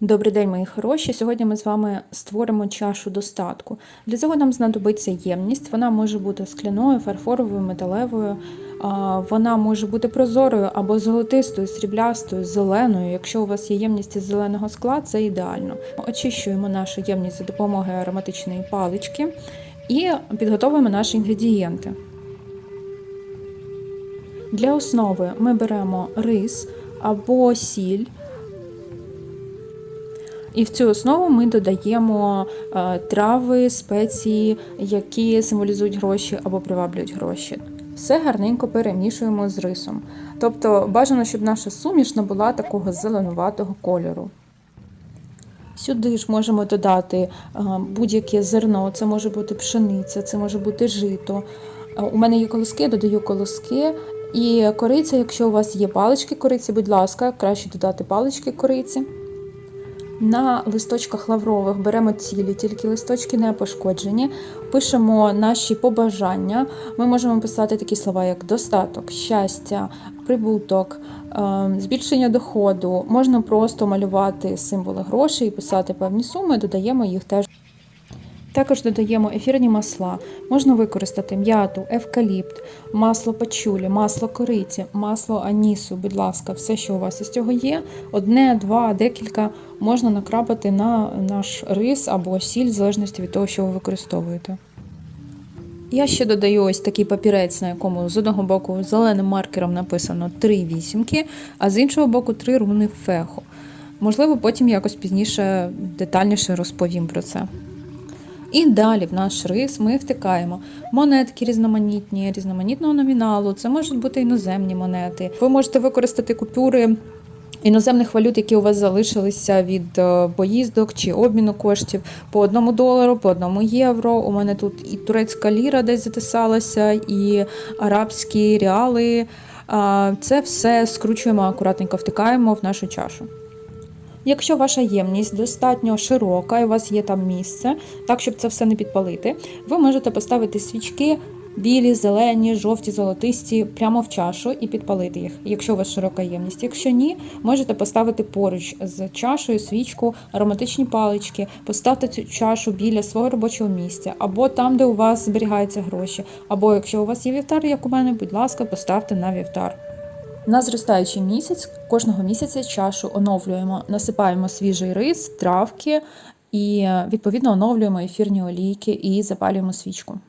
Добрий день, мої хороші. Сьогодні ми з вами створимо чашу достатку. Для цього нам знадобиться ємність. Вона може бути скляною, фарфоровою, металевою. Вона може бути прозорою або золотистою, сріблястою, зеленою. Якщо у вас є ємність із зеленого скла, це ідеально. Очищуємо нашу ємність за допомогою ароматичної палички і підготовуємо наші інгредієнти. Для основи ми беремо рис або сіль. І в цю основу ми додаємо е, трави, спеції, які символізують гроші або приваблюють гроші. Все гарненько перемішуємо з рисом. Тобто бажано, щоб наша суміш була такого зеленуватого кольору. Сюди ж можемо додати е, будь-яке зерно, це може бути пшениця, це може бути жито. Е, У мене є колоски, я додаю колоски. І кориця, якщо у вас є палички кориці, будь ласка, краще додати палички кориці. На листочках лаврових беремо цілі, тільки листочки не пошкоджені. Пишемо наші побажання. Ми можемо писати такі слова, як достаток, щастя, прибуток, е, збільшення доходу. Можна просто малювати символи грошей, і писати певні суми, додаємо їх теж. Також додаємо ефірні масла. Можна використати м'яту, евкаліпт, масло пачулі, масло кориці, масло анісу. Будь ласка, все, що у вас із цього є, одне, два, декілька можна накрапати на наш рис або сіль, в залежності від того, що ви використовуєте. Я ще додаю ось такий папірець, на якому з одного боку зеленим маркером написано три вісімки, а з іншого боку три руни феху. Можливо, потім якось пізніше детальніше розповім про це. І далі в наш рис ми втикаємо монетки різноманітні, різноманітного номіналу. Це можуть бути іноземні монети. Ви можете використати купюри іноземних валют, які у вас залишилися від е, поїздок чи обміну коштів по одному долару, по одному євро. У мене тут і турецька ліра десь затисалася, і арабські реали. Це все скручуємо акуратненько, втикаємо в нашу чашу. Якщо ваша ємність достатньо широка і у вас є там місце, так щоб це все не підпалити, ви можете поставити свічки білі, зелені, жовті, золотисті прямо в чашу і підпалити їх, якщо у вас широка ємність. Якщо ні, можете поставити поруч з чашею свічку, ароматичні палички, поставте цю чашу біля свого робочого місця, або там, де у вас зберігаються гроші, або якщо у вас є вівтар, як у мене, будь ласка, поставте на вівтар. На зростаючий місяць кожного місяця чашу оновлюємо, насипаємо свіжий рис, травки і відповідно оновлюємо ефірні олійки і запалюємо свічку.